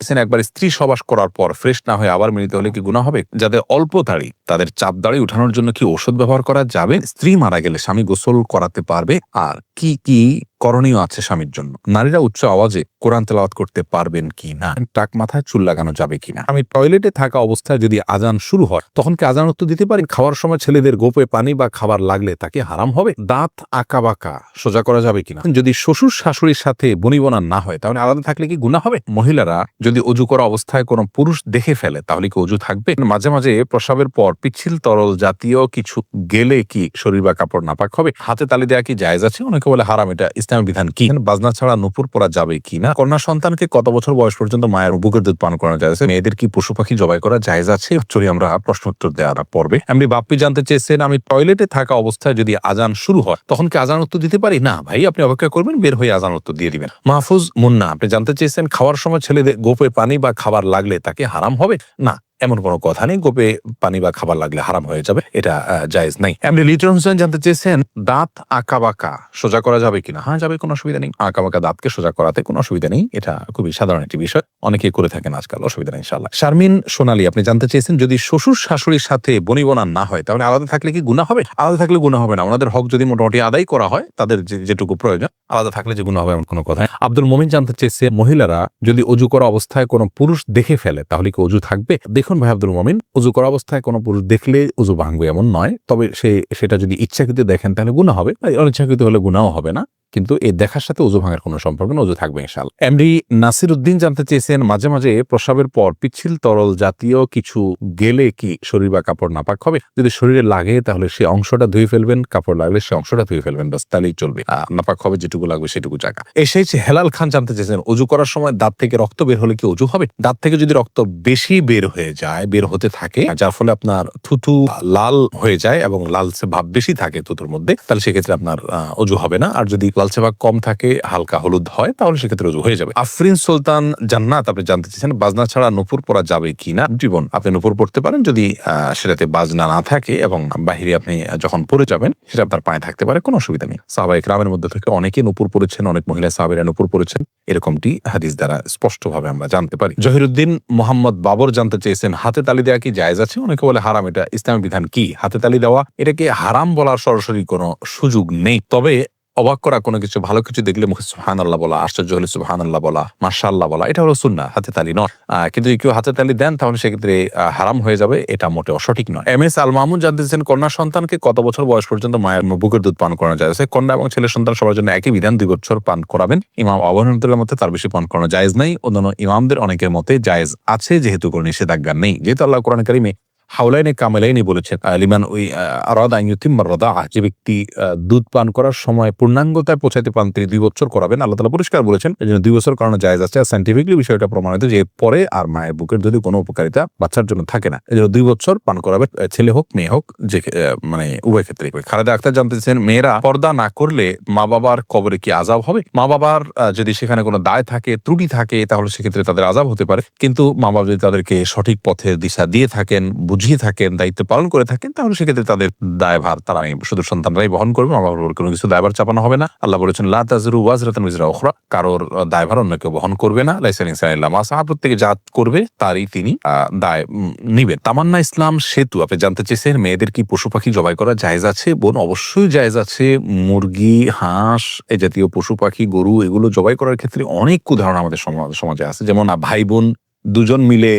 বলছেন একবার স্ত্রী সবাস করার পর ফ্রেশ না হয়ে আবার মিলিত হলে কি গুণা হবে? যাদের অল্প দাড়ি, তাদের চাপ দাড়ি উঠানোর জন্য কি ওষুধ ব্যবহার করা যাবে? স্ত্রী মারা গেলে স্বামী গোসল করাতে পারবে? আর কি কি করণীয় আছে স্বামীর জন্য। নারীরা উচ্চ আওয়াজে কোরআন তেলাওয়াত করতে পারবেন কি না টাক মাথায় চুল লাগানো যাবে কিনা? আমি টয়লেটে থাকা অবস্থায় যদি আজান শুরু হয়, তখন কি আজান উত্তর দিতে পারি? খাওয়ার সময় ছেলেদের গোপে পানি বা খাবার লাগলে তাকে হারাম হবে? দাঁত আঁকা বাঁকা সোজা করা যাবে কিনা? যদি শ্বশুর শাশুড়ির সাথে বনিবনা না হয়, তাহলে আলাদা থাকলে কি গুণা হবে? মহিলারা যদি অজু করা অবস্থায় কোনো পুরুষ দেখে ফেলে, তাহলে কি অজু থাকবে? মাঝে মাঝে প্রসাবের পর পিচ্ছিল তরল জাতীয় কিছু গেলে কি শরীর বা কাপড় নাপাক হবে? হাতে তালি দেওয়া কি জায়েজ আছে? অনেকে বলে হারাম, এটা ইসলামের বিধান কি? বাজনা ছাড়া নুপুর পরা যাবে কি না? কন্যা সন্তানকে কত বছর বয়স পর্যন্ত মায়ের বুকের দুধ পান করানো যায়? মেয়েদের কি পশু পাখি জবাই করা জায়েজ আছে? চলি আমরা প্রশ্ন উত্তর দেওয়ার পর্বে। আমি বাপ্পি জানতে চেয়েছেন, আমি টয়লেটে থাকা অবস্থায় যদি আজান শুরু হয়, তখন কি আজান উত্তর দিতে পারি? না ভাই, আপনি অপেক্ষা করবেন, বের হয়ে আজান উত্তর দিয়ে দিবেন। মাহফুজ মুন্না, আপনি জানতে চেয়েছেন, খাওয়ার সময় ছেলেদের গোপে পানি বা খাবার লাগলে তাকে হারাম হবে? না এমন কোনো কথা নেই, গোপে পানি বা খাবার লাগলে হারাম হয়ে যাবে, এটা জায়েজ নাই। এমনি লিটন হোসেন জানতে চেয়েছেন, দাঁত আঁকা বাঁকা, সোজা করা যাবে কিনা? হ্যাঁ যাবে, কোনো অসুবিধা নেই। আঁকা বাঁকা দাঁতকে সোজা করাতে কোনো অসুবিধা নেই, এটা খুবই সাধারণ একটি বিষয়। অনেকে করে থাকেন আজকাল, অসুবিধা নেই ইনশাল্লাহ শারমিন সোনালী, আপনি জানতে চেয়েছেন, যদি শ্বশুর শাশুড়ির সাথে বনিবনা না হয়, তাহলে আলাদা থাকলে কি গুণা হবে? আলাদা থাকলে গুণা হবে না। ওনাদের হক যদি মোটামুটি আদায় করা হয়, তাদের যেটুকু প্রয়োজন, আলাদা থাকলে যে গুণা হবে, এমন কোনো কথা। আব্দুল মমিন জানতে চেয়েছে, মহিলারা যদি অজু করা অবস্থায় কোনো পুরুষ দেখে ফেলে, তাহলে কি অজু থাকবে? দেখুন ভাই আব্দুল মমিন, উজু করা অবস্থায় কোনো পুরুষ দেখলে উজু ভাঙবে এমন নয়। তবে সে, সেটা যদি ইচ্ছাকৃত দেখেন তাহলে গুণা হবে। অনিচ্ছাকৃত হলে গুণাও হবে না। কিন্তু এই দেখার সাথে অজু ভাঙার কোনো সম্পর্ক না অজু থাকবে ইনশাল এমডি নাসির উদ্দিন জানতে চেয়েছেন, মাঝে মাঝে প্রসাবের পর পিচ্ছিল তরল জাতীয় কিছু গেলে কি শরীর বা কাপড় নাপাক হবে? যদি শরীরে লাগে, তাহলে সে অংশটা ধুয়ে ফেলবেন, কাপড় লাগলে সে অংশটা ধুয়ে ফেলবেন বাস তাহলেই চলবে। নাপাক হবে যেটুকু লাগবে সেটুকু জায়গা। এসেছে হেলাল খান জানতে চেয়েছেন অজু করার সময় দাঁত থেকে রক্ত বের হলে কি অজু হবে? দাঁত থেকে যদি রক্ত বেশি বের হয়ে যায়, বের হতে থাকে, যার ফলে আপনার থুতু লাল হয়ে যায় এবং লালচে ভাব বেশি থাকে থুতুর মধ্যে, তাহলে সেক্ষেত্রে আপনার অজু হবে না। আর যদি লালচে ভাব কম থাকে, হালকা হলুদ হয়, তাহলে সেক্ষেত্রে অজু হয়ে যাবে। আফরিন সুলতান জান্নাত, আপনি জানতে চেয়েছেন বাজনা ছাড়া নুপুর পরা যাবে কি না? জীবন, আপনি নুপুর পড়তে পারেন, যদি সেটাতে বাজনা না থাকে এবং বাহিরে আপনি যখন পরে যাবেন, সেটা আপনার পায়ে থাকতে পারে, কোনো অসুবিধা নেই। সাহাবাহিক রামের মধ্যে থেকে অনেকে নুপুর পড়েছেন, অনেক মহিলা সাহাবিরা নুপুর পড়েছেন, এরকমটি হাদিস দ্বারা স্পষ্টভাবে আমরা জানতে পারি। জহিরুদ্দিন মোহাম্মদ বাবর জানতে চেয়েছেন, হাতে তালি দেওয়া কি জায়েজ আছে? অনেকে বলে হারাম, এটা ইসলামের বিধান কি? হাতে তালি দেওয়া, এটাকে হারাম বলার সরাসরি কোনো সুযোগ নেই। তবে অবাক করা কোনো কিছু, ভালো কিছু দেখলে মুখে সুহান আল্লাহ বলা, আশ্চর্য হলে সুহান আল্লাহ বলা মার্শাল্লাহ বলা, এটা হলো সুন্না হাতে তালি নয়। কিন্তু কেউ হাতে তালি দেন, তাহলে সেক্ষেত্রে হারাম হয়ে যাবে, এটা মোটে অসঠিক নয়। এম এস আল মাহমুদ জানতে চেয়েছেন কন্যা সন্তানকে কত বছর বয়স পর্যন্ত মায়ের বুকের দুধ পান করানো যায়? কন্যা এবং ছেলে সন্তান সবার জন্য একই বিধান, দুই বছর পান করাবেন। ইমাম আবহাওয়ার মতে তার বেশি পান করানো জায়েজ নাই। অন্যান্য ইমামদের অনেকের মতে জায়েজ আছে, যেহেতু কোনো নিষেধাজ্ঞা নেই। যেহেতু আল্লাহ কোরআন কারিমে হাউলাইনে কামেলাইনি বলেছেন। লিমান ওই আরাদা ইউতিম্মার রদা যে ব্যক্তি দুধ পান করার সময় পূর্ণাঙ্গতায় পৌঁছাতে পান, তিনি দুই বছর করাবেন। আল্লাহ তালা পরিষ্কার বলেছেন এই জন্য দুই বছর করানো জায়েজ আছে। আর সাইন্টিফিকলি বিষয়টা প্রমাণিত যে পরে আর মায়ের বুকের যদি কোনো উপকারিতা বাচ্চার জন্য থাকে না এই জন্য দুই বছর পান করাবে ছেলে হোক, মেয়ে হোক, যে মানে উভয় ক্ষেত্রে খালেদা আক্তার জানতেছেন, মেয়েরা পর্দা না করলে মা বাবার কবরে কি আজাব হবে? মা বাবার যদি সেখানে কোনো দায় থাকে, ত্রুটি থাকে, তাহলে সেক্ষেত্রে তাদের আজাব হতে পারে। কিন্তু মা বাবা যদি তাদেরকে সঠিক পথের দিশা দিয়ে থাকেন বুঝিয়ে থাকেন, দায়িত্ব পালন করে থাকেন, তাহলে সেক্ষেত্রে তাদের দায়ভার, তারা শুধু সন্তানরাই বহন করবেন উপর কোনো কিছু দায়ভার চাপানো হবে না। আল্লাহ বলেছেন, লা তাজরু ওয়াজরাতান উজরা উখরা কারোর দায়ভার অন্য কেউ বহন করবে না। লাইসান ইনসান ইল্লা মা প্রত্যেকে যা করবে তারই তিনি দায় নিবেন। তামান্না ইসলাম সেতু, আপনি জানতে চেয়েছেন মেয়েদের কি পশু পাখি জবাই করা জায়েজ আছে? বোন, অবশ্যই জায়েজ আছে। মুরগি, হাঁস এই জাতীয় পশু পাখি, গরু, এগুলো জবাই করার ক্ষেত্রে অনেক উদাহরণ আমাদের সমাজে আছে। যেমন ভাই বোন দুজন মিলে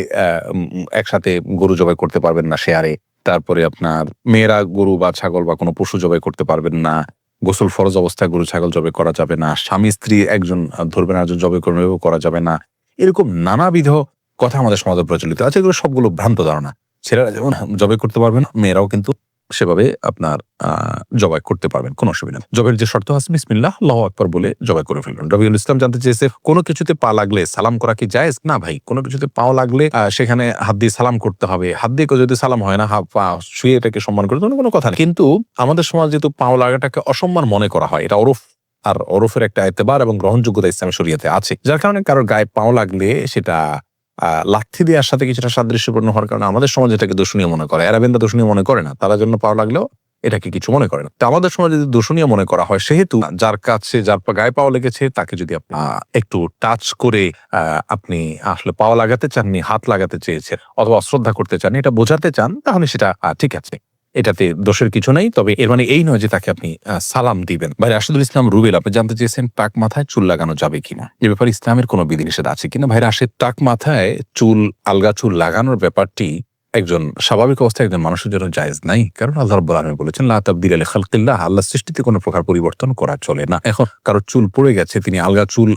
একসাথে গরু জবাই করতে পারবেন না শেয়ারে। তারপরে আপনার মেয়েরা গরু বা ছাগল বা কোনো পশু জবাই করতে পারবেন না। গোসল ফরজ অবস্থায় গরু ছাগল জবাই করা যাবে না। স্বামী, স্ত্রী একজন ধরবেন একজন জবাই করবেন এভাবে করা যাবে না। এরকম নানাবিধ কথা আমাদের সমাজে প্রচলিত আছে। এগুলো সবগুলো ভ্রান্ত ধারণা। ছেলেরা যেমন জবাই করতে পারবে না, মেয়েরাও কিন্তু সেভাবে আপনার জবাই করতে পারবেন, কোনো অসুবিধা জবের যে শর্ত আছে, বিসমিল্লাহ, আল্লাহ আকবর বলে জবাই করে ফেলবেন। রবিউল ইসলাম জানতে চেয়েছে, কোনো কিছুতে পা লাগলে সালাম করা কি জায়েজ? না ভাই, কোনো কিছুতে পাও লাগলে সেখানে হাত দিয়ে সালাম করতে হবে। হাত দিয়ে যদি সালাম হয় না হাত পা শুয়ে এটাকে সম্মান করে কোনো কথা নেই। কিন্তু আমাদের সমাজ যেহেতু পাও লাগাটাকে অসম্মান মনে করা হয়, এটা ওরফ, আর ওরফের একটা এতেবার এবং গ্রহণযোগ্যতা ইসলামের শরীয়তে আছে। যার কারণে কারোর গায়ে পাও লাগলে সেটা লাথি দেওয়ার সাথে কিছুটা সাদৃশ্যপূর্ণ হওয়ার কারণে আমাদের সমাজ এটাকে দূষণীয় মনে করে। অ্যারাবেন্দা দূষণীয় মনে করে না। তারা জন্য পাওয়া লাগলেও এটাকে কিছু মনে করে না। তো আমাদের সমাজে যদি দূষণীয় মনে করা হয়, সেহেতু যার কাছে, যার গায়ে পাওয়া লেগেছে, তাকে যদি আপনি একটু টাচ করে আপনি আসলে পাওয়া লাগাতে চাননি, হাত লাগাতে চেয়েছেন অথবা অশ্রদ্ধা করতে চান এটা বোঝাতে চান, তাহলে সেটা ঠিক আছে। এটাতে দোষের কিছু নেই, তবে এর মানে এই নয় যে তাকে আপনি সালাম দিবেন। ভাই, রাশেদুল ইসলাম রুবেল, আপনি জানতে চেয়েছেন টাক মাথায় চুল লাগানো যাবে কিনা? এ ব্যাপারে ইসলামের কোনো বিধিনিষেধ আছে কিনা? ভাই, রাশেদ, টাক মাথায় চুল, আলগা চুল লাগানোর ব্যাপারটি একজন, স্বাভাবিক অবস্থায় একজন মানুষের জন্য জায়েজ নাই। কারণ আল্লাহ রাব্বুল আলামিন বলেছেন, লা তাবদিল আলি খালকিল্লাহ আল্লাহ সৃষ্টিতে কোনো প্রকার পরিবর্তন করা চলে না। এখন কারও চুল পড়ে গেছে, তিনি আলগা চুল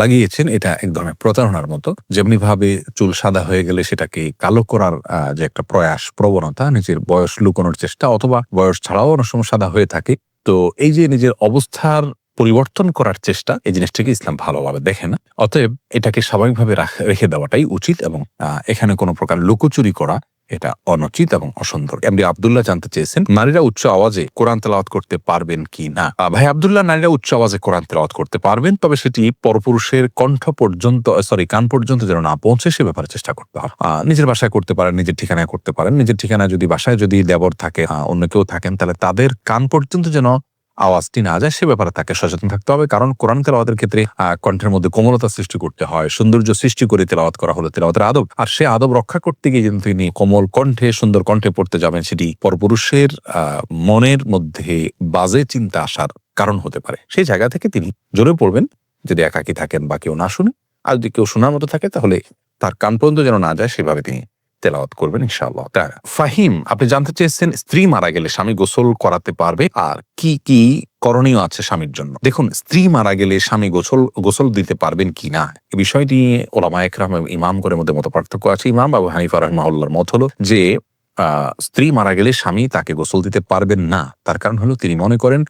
লাগিয়েছেন, এটা এক ধরনের প্রতারণার মতো। যেমনি ভাবে চুল সাদা হয়ে গেলে সেটাকে কালো করার যে একটা প্রয়াস, প্রবণতা, নিজের বয়স লুকোনোর চেষ্টা, অথবা বয়স ছাড়াও অনেক সময় সাদা হয়ে থাকে। তো এই যে নিজের অবস্থার পরিবর্তন করার চেষ্টা এই জিনিসটাকে ইসলাম ভালোভাবে দেখে না। অতএব এটাকে স্বাভাবিকভাবে রেখে দেওয়াটাই উচিত এবং এখানে কোনো প্রকার লুকোচুরি করা এটা অনুচিত এবং অসুন্দর। এমডি আবদুল্লাহ জানতে চেয়েছেন, নারীরা উচ্চ আওয়াজে কোরআন তেলাওয়াত করতে পারবেন কি না? ভাই আবদুল্লাহ, নারীরা উচ্চ আওয়াজে কোরআন তেলাওয়াত করতে পারবেন, তবে সেটি পরপুরুষের কণ্ঠ পর্যন্ত সরি, কান পর্যন্ত যেন না পৌঁছে সে ব্যাপারে চেষ্টা করতে হবে নিজের বাসায় করতে পারেন, নিজের ঠিকানায় করতে পারেন, নিজের ঠিকানায় যদি বাসায় যদি দেবর থাকে অন্য কেউ থাকেন, তাহলে তাদের কান পর্যন্ত যেন আওয়াজটি না যায়, সে ব্যাপারে তাকে সচেতন থাকতে হবে। কারণ কোরআন তেলাওয়াতের ক্ষেত্রে কণ্ঠের মধ্যে কোমলতা সৃষ্টি করতে হয়, সৌন্দর্য সৃষ্টি করে তেলাওয়াত করা হলো, তেলাওয়াতের আদব। আর সে আদব রক্ষা করতে গিয়ে যদি তিনি কোমল কণ্ঠে, সুন্দর কণ্ঠে পড়তে যাবেন, সেটি পরপুরুষের মনের মধ্যে বাজে চিন্তা আসার কারণ হতে পারে। সেই জায়গা থেকে তিনি জোরে পড়বেন, যদি একাকি থাকেন বা কেউ না শুনে। আর যদি কেউ শোনার মতো থাকে, তাহলে তার কান পর্যন্ত যেন না যায়, সেভাবে তিনি তেলাওয়াত করবেন, ইনশাআল্লাহ। তা, ফাহিম, আপনি জানতে চেয়েছেন স্ত্রী মারা গেলে স্বামী গোসল করাতে পারবে আর কি কি করণীয় আছে স্বামীর জন্য। দেখুন, স্ত্রী মারা গেলে স্বামী গোসল গোসল দিতে পারবেন কি না? এই বিষয়টি ওলামা একরাম ইমাম করে মধ্যে মত পার্থক্য আছে। ইমাম আবু হানিফা রহমাউল্লাহর মত হলো যে স্ত্রী মারা গেলে স্বামী তাকে গোসল দিতে পারবেন না। তার কারণ হলো তিনি মনে করেন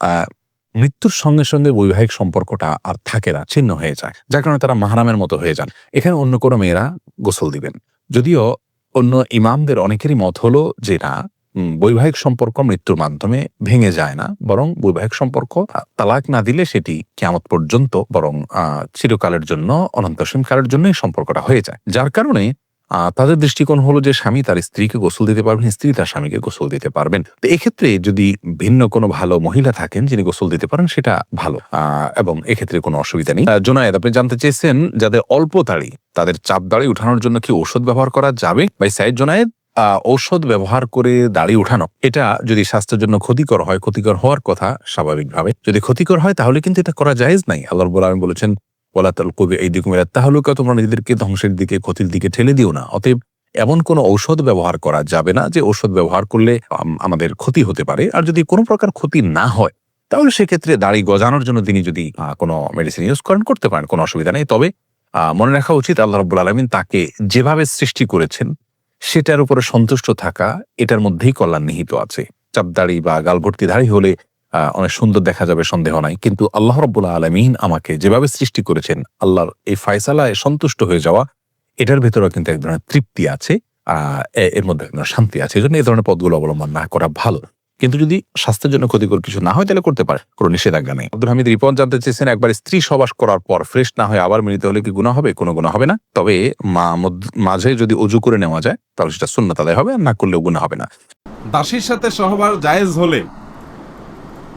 মৃত্যুর সঙ্গে সঙ্গে বৈবাহিক সম্পর্কটা আর থাকে না, ছিন্ন হয়ে যায়। যার কারণে তারা মাহারামের মতো হয়ে যান। এখানে অন্য কোনো মেয়েরা গোসল দিবেন। যদিও অন্য ইমামদের অনেকেরই মত হলো যে না বৈবাহিক সম্পর্ক মৃত্যুর মাধ্যমে ভেঙে যায় না, বরং বৈবাহিক সম্পর্ক তালাক না দিলে সেটি কেমত পর্যন্ত, বরং চিরকালের জন্য অনন্তসীমকালের কালের জন্যই সম্পর্কটা হয়ে যায়। যার কারণে তাদের দৃষ্টিকোণ হলো যে স্বামী তার স্ত্রীকে গোসল দিতে পারবেন, স্ত্রী তার স্বামীকে গোসল দিতে পারবেন। তো এক্ষেত্রে যদি ভিন্ন কোনো ভালো মহিলা থাকেন যিনি গোসল দিতে পারেন, সেটা ভালো। এবং এক্ষেত্রে কোনো অসুবিধা নেই। জোনায়েদ, আপনি জানতে চেয়েছেন যাদের অল্প দাড়ি, তাদের চাপ দাড়ি উঠানোর জন্য কি ঔষধ ব্যবহার করা যাবে? ভাই সাইদ জোনায়েদ ঔষধ ব্যবহার করে দাড়ি উঠানো, এটা যদি স্বাস্থ্যের জন্য ক্ষতিকর হয়, ক্ষতিকর হওয়ার কথা স্বাভাবিকভাবে। যদি ক্ষতিকর হয়, তাহলে কিন্তু এটা করা জায়েজ নাই। আল্লাহ বলেছেন ওলা তাল কবি এই দিকে তাহলুকা তোমরা নিজেদেরকে ধ্বংসের দিকে ক্ষতির দিকে ঠেলে দিও না। অতএব এমন কোনো ঔষধ ব্যবহার করা যাবে না যে ঔষধ ব্যবহার করলে আম, আমাদের ক্ষতি হতে পারে। আর যদি কোনো প্রকার ক্ষতি না হয় তাহলে সেক্ষেত্রে দাড়ি গজানোর জন্য তিনি যদি কোনো মেডিসিন ইউজ করেন করতে পারেন কোনো অসুবিধা নেই। তবে মনে রাখা উচিত আল্লাহ রব্বুল আলমিন তাকে যেভাবে সৃষ্টি করেছেন সেটার উপরে সন্তুষ্ট থাকা এটার মধ্যেই কল্যাণ নিহিত আছে। চাপ দাড়ি বা গাল ভর্তি দাড়ি হলে অনেক সুন্দর দেখা যাবে, সন্দেহ নাই। কিন্তু আল্লাহ রব্বুল্লাহ আলমিন আমাকে যেভাবে সৃষ্টি করেছেন, আল্লাহর এই ফায়সালায় সন্তুষ্ট হয়ে যাওয়া, এটার ভেতরেও কিন্তু এক ধরনের তৃপ্তি আছে এর মধ্যে এক ধরনের শান্তি আছে। এই জন্য এই ধরনের পদগুলো অবলম্বন না করা ভালো। কিন্তু যদি স্বাস্থ্যের জন্য ক্ষতিকর কিছু না হয়, তাহলে করতে পারে, কোনো নিষেধাজ্ঞা নেই। আব্দুল হামিদ রিপন জানতে চেয়েছেন, একবার স্ত্রী সবাস করার পর ফ্রেশ না হয়ে আবার মিলিত হলে কি গুণা হবে? কোনো গুণা হবে না। তবে মাঝে যদি অজু করে নেওয়া যায়, তাহলে সেটা সুন্নত আদায় হবে, আর না করলেও গুণা হবে না। দাসীর সাথে সহবাস জায়েজ হলে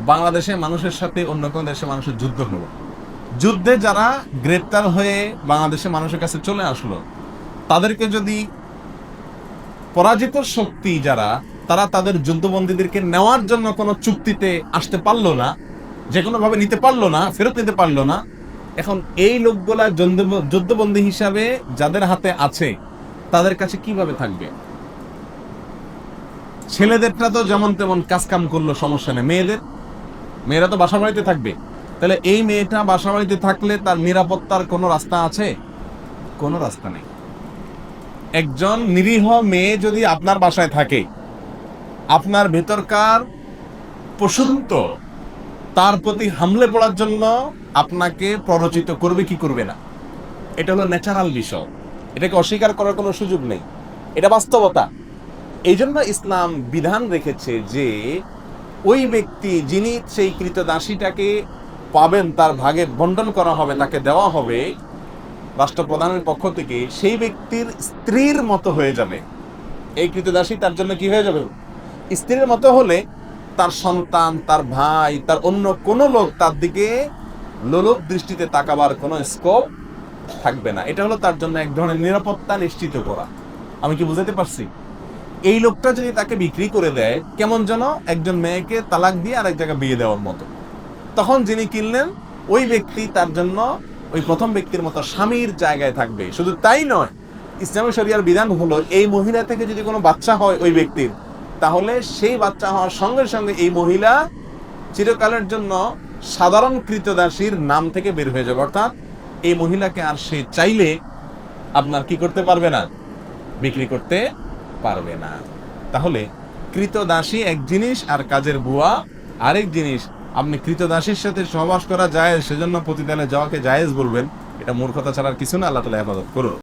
বাংলাদেশে মানুষের সাথে অন্য কোনো দেশে মানুষের যুদ্ধ হলো। যুদ্ধে যারা গ্রেপ্তার হয়ে বাংলাদেশে মানুষের কাছে চলে আসলো, তাদেরকে যদি পরাজিত শক্তি যারা, তারা তাদের যুদ্ধবন্দীদেরকে নেওয়ার জন্য কোনো চুক্তিতে আসতে পারল না, যে কোনোভাবে নিতে পারল না, ফেরত নিতে পারল না, এখন এই লোকগুলা যুদ্ধ- যুদ্ধবন্দী হিসাবে যাদের হাতে আছে, তাদের কাছে কীভাবে থাকবে? ছেলেদেরটা তো যেমন তেমন কাজ কাম করল, সমস্যা নেই। মেয়েদের মেয়েরা তো বাসা বাড়িতে থাকবে। তাহলে এই মেয়েটা বাসা বাড়িতে থাকলে তার নিরাপত্তার কোনো রাস্তা আছে? কোনো রাস্তা নেই। একজন নিরীহ মেয়ে যদি আপনার বাসায় থাকে, আপনার ভেতরকার পশুত্ব তার প্রতি হামলে পড়ার জন্য আপনাকে প্ররোচিত করবে কি করবে না? এটা হলো ন্যাচারাল বিষয়। এটাকে অস্বীকার করার কোনো সুযোগ নেই। এটা বাস্তবতা। এই জন্য ইসলাম বিধান রেখেছে যে ওই ব্যক্তি যিনি সেই কৃতদাসীটাকে পাবেন তার ভাগে বন্টন করা হবে, তাকে দেওয়া হবে রাষ্ট্রপ্রধানের পক্ষ থেকে, সেই ব্যক্তির স্ত্রীর মতো হয়ে যাবে। এই কৃতদাসী তার জন্য কি হয়ে যাবে? স্ত্রীর মতো হলে তার সন্তান, তার ভাই, তার অন্য কোনো লোক তার দিকে লোলক দৃষ্টিতে তাকাবার কোনো স্কোপ থাকবে না। এটা হলো তার জন্য এক ধরনের নিরাপত্তা নিশ্চিত করা। আমি কি বুঝাতে পারছি? এই লোকটা যদি তাকে বিক্রি করে দেয়, কেমন যেন একজন মেয়েকে তালাক দিয়ে আরেক জায়গায় বিয়ে দেওয়ার মতো। তখন যিনি কিনলেন, ওই ব্যক্তি তার জন্য ওই প্রথম ব্যক্তির মতো স্বামীর জায়গায় থাকবে। শুধু তাই নয়, ইসলামী শরিয়ার বিধান হলো, এই মহিলা থেকে যদি কোনো বাচ্চা হয় ওই ব্যক্তির, তাহলে সেই বাচ্চা হওয়ার সঙ্গে সঙ্গে এই মহিলা চিরকালের জন্য সাধারণ কৃতদাসীর নাম থেকে বের হয়ে যাবে। অর্থাৎ এই মহিলাকে আর সে চাইলে আপনার কি করতে পারবে না? বিক্রি করতে পারবে না। তাহলে কৃতদাসী এক জিনিস আর কাজের বুয়া আরেক জিনিস। আপনি কৃতদাসীর সাথে সহবাস করা যায় সেজন্য প্রতিদানে যাওয়াকে জায়েজ বলবেন। এটা মূর্খতা ছাড়ার কিছু না, আল্লাহ তালা হেফাজত করুন